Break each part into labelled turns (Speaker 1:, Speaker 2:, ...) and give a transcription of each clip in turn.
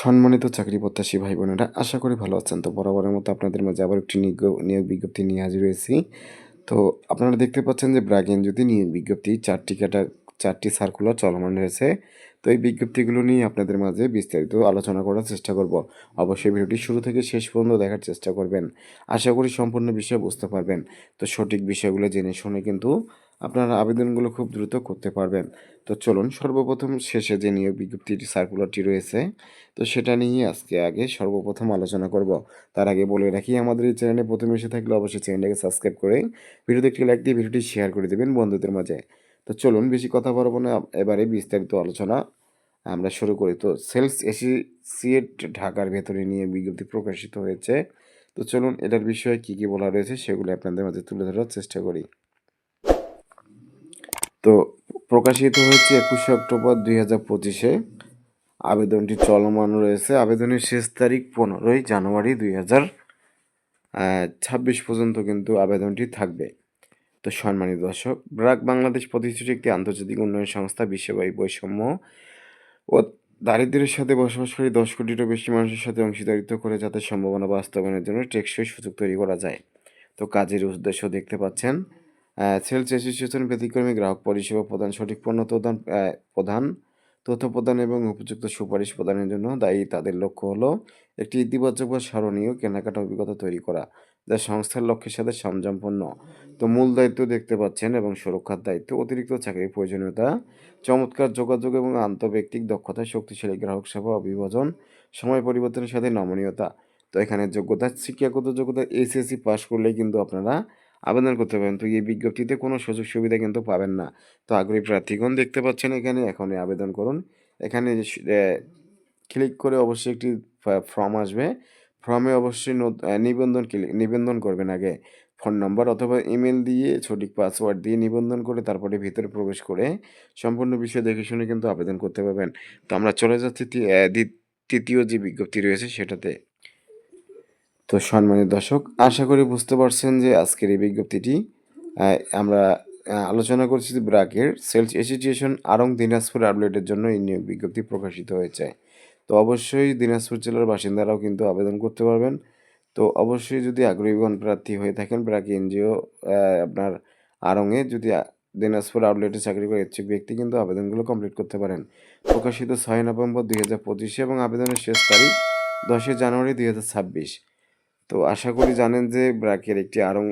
Speaker 1: সম্মানিত চাকরি প্রত্যাশী ভাই বোনেরা, আশা করি ভালো আছেন। তো বরাবরের মতো আপনাদের মাঝে আবার একটি নিয়োগ বিজ্ঞপ্তি নিয়ে হাজির হয়েছি। তো আপনারা দেখতে পাচ্ছেন যে ব্র্যাক যদি নিয়োগ বিজ্ঞপ্তি চারটি ক্যাটা, চারটি সার্কুলার চলমান রয়েছে। তো এই বিজ্ঞপ্তিগুলো নিয়ে আপনাদের মাঝে বিস্তারিত আলোচনা করার চেষ্টা করব। অবশ্যই ভিডিওটি শুরু থেকে শেষ পর্যন্ত দেখার চেষ্টা করবেন। আশা করি সম্পূর্ণ বিষয় বুঝতে পারবেন। তো সঠিক বিষয়গুলো জেনে শুনে কিন্তু আপনারা আবেদনগুলো খুব দ্রুত করতে পারবেন। তো চলুন সর্বপ্রথম শেষে যে নিয়োগ বিজ্ঞপ্তিটি সার্কুলারটি রয়েছে, তো সেটা নিয়ে আজকে আগে সর্বপ্রথম আলোচনা করব। তার আগে বলে রাখি, আমাদের এই চ্যানেলে প্রথমে এসে থাকলে অবশ্যই চ্যানেলটাকে সাবস্ক্রাইব করে ভিডিওতে একটি লাইক দিয়ে ভিডিওটি শেয়ার করে দেবেন বন্ধুদের মাঝে। তো চলুন বেশি কথা বলব না, এবারে বিস্তারিত আলোচনা আমরা শুরু করি। তো সেলস অ্যাসোসিয়েট ঢাকার ভেতরে নিয়ে বিজ্ঞপ্তি প্রকাশিত হয়েছে। তো চলুন এটার বিষয়ে কী কী বলা রয়েছে সেগুলো আপনাদের মাঝে তুলে ধরার চেষ্টা করি। তো প্রকাশিত হয়েছে একুশে অক্টোবর দুই হাজার পঁচিশে। আবেদনটি চলমান রয়েছে। আবেদনের শেষ তারিখ পনেরোই জানুয়ারি দুই হাজার ছাব্বিশ পর্যন্ত কিন্তু আবেদনটি থাকবে। তো সম্মানিত দর্শক, ব্রাক বাংলাদেশ প্রতিষ্ঠিত একটি আন্তর্জাতিক উন্নয়ন সংস্থা, বিশ্বব্যাপী বৈষম্য ও দারিদ্র্যের সাথে বসবাসকারী দশ কোটিরও বেশি মানুষের সাথে অংশীদারিত্ব করে যাতে সম্ভাবনা বাস্তবায়নের জন্য টেকসই সুযোগ তৈরি করা যায়। তো কাজের উদ্দেশ্য দেখতে পাচ্ছেন সেলস অ্যাসোসিয়েশন ব্যতিক্রমী গ্রাহক পরিষেবা প্রদান, সঠিক পণ্য প্রদান প্রধান তথ্য প্রদান এবং উপযুক্ত সুপারিশ প্রদানের জন্য দায়ী তাদের লক্ষ্য হলো একটি ইতিবাচক বা স্মরণীয় কেনাকাটা অভিজ্ঞতা তৈরি করা, যা সংস্থার লক্ষ্যের সাথে সংযমপন্ন তো মূল দায়িত্ব দেখতে পাচ্ছেন এবং সুরক্ষার দায়িত্ব, অতিরিক্ত চাকরির প্রয়োজনীয়তা, চমৎকার যোগাযোগ এবং আন্তঃব্যক্তিক দক্ষতা, শক্তিশালী গ্রাহক সেবা, অভিভাজন, সময় পরিবর্তনের সাথে নমনীয়তা। তো এখানে যোগ্যতা, শিক্ষাগত যোগ্যতা এসএসসি পাশ করলেই কিন্তু আপনারা আবেদন করতে পারেন। তো এই বিজ্ঞপ্তিতে কোনো সুযোগ সুবিধা কিন্তু পাবেন না। তো আগ্রহী প্রার্থীগণ দেখতে পাচ্ছেন এখানে, এখনই আবেদন করুন। এখানে ক্লিক করে অবশ্যই একটি ফর্ম আসবে। ফর্মে অবশ্যই নিবন্ধন নিবন্ধন করবেন আগে। ফোন নম্বর অথবা ইমেল দিয়ে সঠিক পাসওয়ার্ড দিয়ে নিবন্ধন করে তারপরে ভিতরে প্রবেশ করে সম্পূর্ণ বিষয় দেখে শুনে কিন্তু আবেদন করতে পারবেন। তো আমরা চলে যাচ্ছি তৃতীয় যে বিজ্ঞপ্তি রয়েছে সেটাতে। তো সম্মানিত দর্শক, আশা করি বুঝতে পারছেন যে আজকের এই বিজ্ঞপ্তিটি আমরা আলোচনা করছি ব্রাকের সেলস অ্যাসোসিয়েশন আরং দিনাজপুর আপডেটের জন্য এই নিয়োগ বিজ্ঞপ্তি প্রকাশিত হয়েছে। তো অবশ্যই দিনাজপুর জেলার বাসিন্দারাও কিন্তু আবেদন করতে পারবেন। তো অবশ্যই যদি আগ্রহীগণ প্রার্থী হয়ে থাকেন ব্রাক এনজিও আপনার আরঙে যদি দিনাজপুর আউটলেটে চাকরি করে ইচ্ছুক ব্যক্তি কিন্তু আবেদনগুলো কমপ্লিট করতে পারেন। প্রকাশিত ছয় নভেম্বর দুই হাজার পঁচিশে এবং আবেদনের শেষ তারিখ দশই জানুয়ারি দুই হাজার ছাব্বিশ। তো আশা করি জানেন যে ব্র্যাকের একটি আরং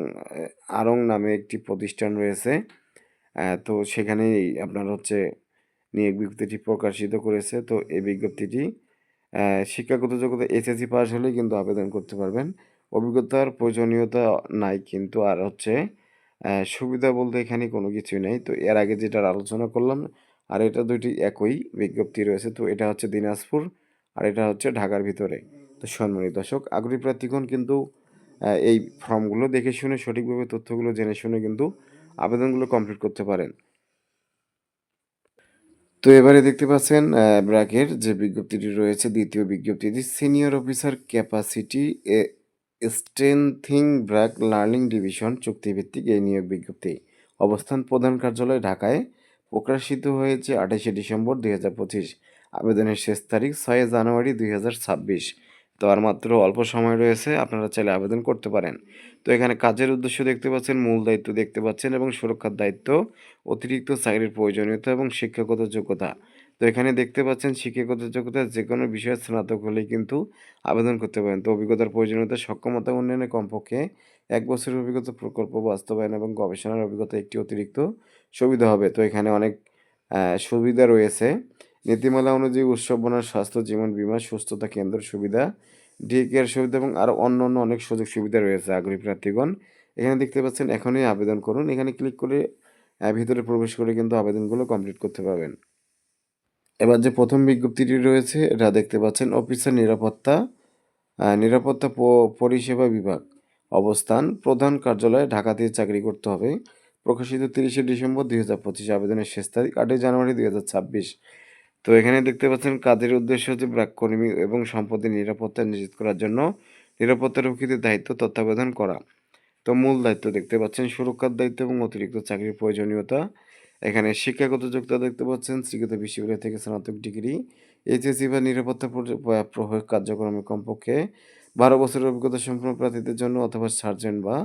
Speaker 1: আরং নামে একটি প্রতিষ্ঠান রয়েছে। তো সেখানেই আপনার হচ্ছে নিয়োগ বিজ্ঞপ্তিটি প্রকাশিত করেছে। তো এই বিজ্ঞপ্তিটি শিক্ষাগত যোগ্যতা এসএসসি পাস হলেই কিন্তু আবেদন করতে পারবেন। অভিজ্ঞতার প্রয়োজনীয়তা নাই কিন্তু আর হচ্ছে সুবিধা বলতে এখানে কোনো কিছুই নেই। তো এর আগে যেটার আলোচনা করলাম, আর এটা দুইটি একই বিজ্ঞপ্তি রয়েছে। তো এটা হচ্ছে দিনাজপুর, আর এটা হচ্ছে ঢাকার ভিতরে। সম্মানিত দর্শক, আগ্রহী প্রার্থীগণ কিন্তু এই ফর্মগুলো দেখে শুনে সঠিকভাবে তথ্যগুলো জেনে শুনে কিন্তু আবেদনগুলো কমপ্লিট করতে পারেন। তো এবারে দেখতে পাচ্ছেন ব্র্যাকের যে বিজ্ঞপ্তিটি রয়েছে, দ্বিতীয় বিজ্ঞপ্তিটি, senior officer capacity strengthening BRAC learning division চুক্তিভিত্তিক এই নিয়োগ বিজ্ঞপ্তি। অবস্থান প্রধান কার্যালয় ঢাকায় প্রকাশিত হয়েছে আঠাশে ডিসেম্বর দুই হাজার পঁচিশ। আবেদনের শেষ তারিখ ছয় জানুয়ারি দুই হাজার ছাব্বিশ। তো আর মাত্র অল্প সময় রয়েছে, আপনারা চাইলে আবেদন করতে পারেন। তো এখানে কাজের উদ্দেশ্য দেখতে পাচ্ছেন, মূল দায়িত্ব দেখতে পাচ্ছেন এবং সুরক্ষার দায়িত্ব, অতিরিক্ত চাকরির প্রয়োজনীয়তা এবং শিক্ষাগত যোগ্যতা। তো এখানে দেখতে পাচ্ছেন, শিক্ষাগত যোগ্যতা যে কোনো বিষয়ে স্নাতক হলেই কিন্তু আবেদন করতে পারেন। তো অভিজ্ঞতার প্রয়োজনীয়তা, সক্ষমতা উন্নয়নে কমপক্ষে এক বছরের অভিজ্ঞতা প্রকল্প, বাস্তবায়ন এবং গবেষণার অভিজ্ঞতা একটি অতিরিক্ত সুবিধা হবে। তো এখানে অনেক সুবিধা রয়েছে। নীতিমালা অনুযায়ী উৎসব, বনার স্বাস্থ্য, জীবন বিমা, সুস্থতা কেন্দ্র সুবিধা ডে কেয়ার সুবিধা এবং আরও অন্য অন্য অনেক সুযোগ সুবিধা রয়েছে আগ্রহী প্রার্থীগণ। এখানে দেখতে পাচ্ছেন এখনই আবেদন করুন। এখানে ক্লিক করে ভিতরে প্রবেশ করে কিন্তু আবেদনগুলো কমপ্লিট করতে পারবেন। এবার যে প্রথম বিজ্ঞপ্তিটি রয়েছে, এটা দেখতে পাচ্ছেন অফিসার নিরাপত্তা নিরাপত্তা পরিষেবা বিভাগ অবস্থান, প্রধান কার্যালয়ে, ঢাকাতে চাকরি করতে হবে। প্রকাশিত তিরিশে ডিসেম্বর দুই হাজার পঁচিশ আবেদনের শেষ তারিখ, আটই জানুয়ারি দুই হাজার ছাব্বিশ। তো এখানে দেখতে পাচ্ছেন, কাজের উদ্দেশ্য হচ্ছে ব্রাককর্মী এবং সম্পদের নিরাপত্তা নিশ্চিত করার জন্য নিরাপত্তা রক্ষীদের দায়িত্ব তত্ত্বাবধান করা। তো মূল দায়িত্ব দেখতে পাচ্ছেন, সুরক্ষার দায়িত্ব এবং অতিরিক্ত চাকরির প্রয়োজনীয়তা। এখানে শিক্ষাগত যোগ্যতা দেখতে পাচ্ছেন শ্রীগত বিশ্ববিদ্যালয় থেকে স্নাতক ডিগ্রি, এইচএসসি বা নিরাপত্তা প্রয়োগ কার্যক্রমে কমপক্ষে বারো বছরের অভিজ্ঞতা সম্পন্ন প্রার্থীদের জন্য অথবা সার্জেন্ট বা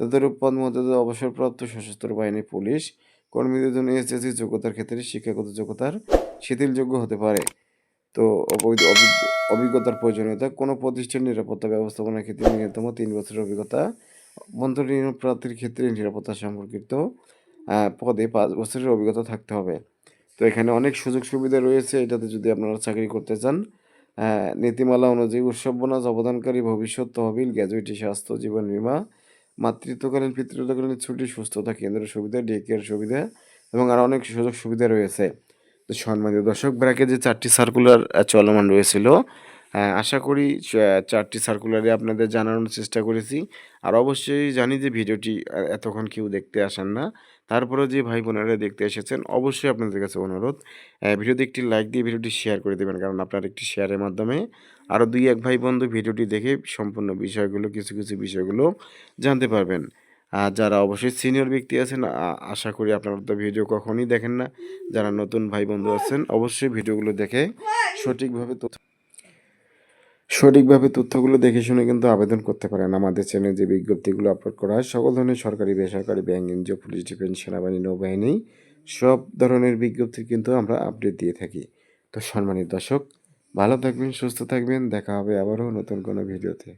Speaker 1: তাদের পদ মর্যাদা অবসরপ্রাপ্ত সশস্ত্র বাহিনী পুলিশ কর্মীদের জন্য এসএসসি যোগ্যতার ক্ষেত্রে শিক্ষাগত যোগ্যতার শিথিলযোগ্য হতে পারে। তো অবৈধ অভিজ্ঞতার প্রয়োজনীয়তা, কোনো প্রতিষ্ঠান নিরাপত্তা ব্যবস্থাপনার ক্ষেত্রে ন্যূনতম তিন বছরের অভিজ্ঞতা অভ্যন্তরীণ প্রার্থীর ক্ষেত্রে নিরাপত্তা সম্পর্কিত পদে পাঁচ বছরের অভিজ্ঞতা থাকতে হবে। তো এখানে অনেক সুযোগ সুবিধা রয়েছে, এটাতে যদি আপনারা চাকরি করতে চান নীতিমালা অনুযায়ী উৎসব বোনাস, অবদানকারী ভবিষ্যৎ তহবিল, গ্র্যাজুইটি, স্বাস্থ্য, জীবন বীমা মাতৃত্বকালীন, পিতৃত্বকালীন ছুটি, সুস্থতা কেন্দ্র সুবিধা ডে কেয়ার সুবিধা এবং আরও অনেক সুযোগ সুবিধা রয়েছে সম্মানিত দর্শক ব্র্যাকে যে চারটি সার্কুলার চলমান রয়েছিল আশা করি চারটি সার্কুলারে আপনাদের জানানোর চেষ্টা করেছি। আর অবশ্যই জানি যে ভিডিওটি এতক্ষণ কেউ দেখতে আসেন না। তারপরেও যে ভাই বোনেরা দেখতে এসেছেন, অবশ্যই আপনাদের কাছে অনুরোধ। ভিডিওতে একটি লাইক দিয়ে ভিডিওটি শেয়ার করে দেবেন, কারণ আপনার একটি শেয়ারের মাধ্যমে আরও দুই, এক ভাই বন্ধু ভিডিওটি দেখে সম্পূর্ণ বিষয়গুলো, কিছু কিছু বিষয়গুলো জানতে পারবেন। আর যারা অবশ্যই সিনিয়র ব্যক্তি আছেন আশা করি আপনারা তো ভিডিও কখনই দেখেন না। যারা নতুন ভাই বন্ধু আছেন, অবশ্যই ভিডিওগুলো দেখে সঠিকভাবে তথ্য সঠিকভাবে তথ্যগুলো দেখে শুনে কিন্তু আবেদন করতে পারেন। আমাদের চ্যানেলে যে বিজ্ঞপ্তিগুলো আপলোড করা হয়, সকল ধরনের সরকারি, বেসরকারি, ব্যাংক, এনজিও, পুলিশ, ডিফেন্স, সেনাবাহিনী, নৌবাহিনী, সব ধরনের বিজ্ঞপ্তি কিন্তু আমরা আপডেট দিয়ে থাকি। তো সম্মানিত দর্শক, ভালো থাকবেন, সুস্থ থাকবেন, দেখা হবে আবারও নতুন কোনো ভিডিওতে।